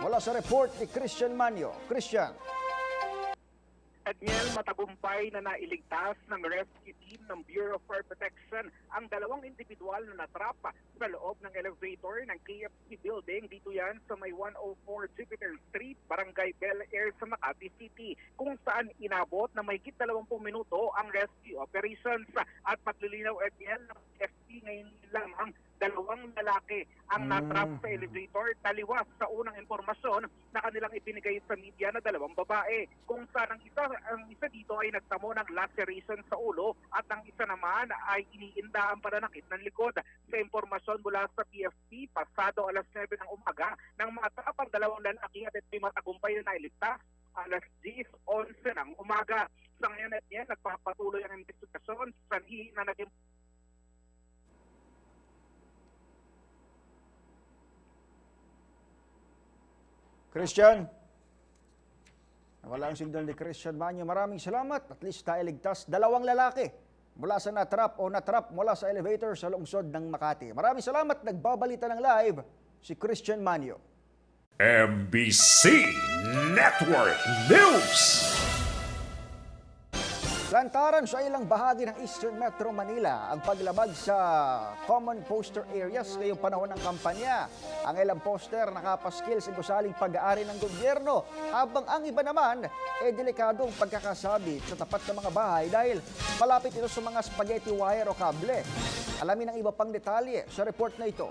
Mula sa report ni Christian Manyo. Christian. Admiel matagumpay na nailigtas ng rescue team ng Bureau of Fire Protection ang dalawang individual na natrapa sa loob ng elevator ng KFC building. Dito yan sa may 104 Jupiter Street, Barangay Bel Air sa Makati City kung saan inabot na may 20 minuto ang rescue operations at paglilinaw Admiel ng FT ngayon lamang dalawang lalaki ang Mm. natrap sa elevator taliwas sa unang impormasyon na kanilang ibinigay sa media na dalawang babae. Kung saan ang isa, ang isa dito ay nagtamo ng laceration sa ulo at ang isa naman ay iniinda ang pananakit ng likod. Sa impormasyon mula sa PFP, pasado alas 9 ng umaga, nang matrap ang dalawang lalaki at ito'y matagumpay na nailigtas alas 10.11 ng umaga. Sa ngayon at yan, nagpapatuloy ang investigasyon sa sanhi na naging Christian. Wala ang signal ni Christian Manyo. Maraming salamat. At least ligtas dalawang lalaki mula sa natrap o natrap mula sa elevator sa lungsod ng Makati. Maraming salamat. Nagbabalita ng live si Christian Manyo. MBC Network News. Lantaran sa ilang bahagi ng Eastern Metro Manila ang paglabag sa common poster areas ngayong panahon ng kampanya. Ang ilang poster nakapaskil sa gusaling pag-aari ng gobyerno habang ang iba naman ay delikadong pagkakasabit sa tapat ng mga bahay dahil malapit ito sa mga spaghetti wire o kable. Alamin ang iba pang detalye sa report na ito.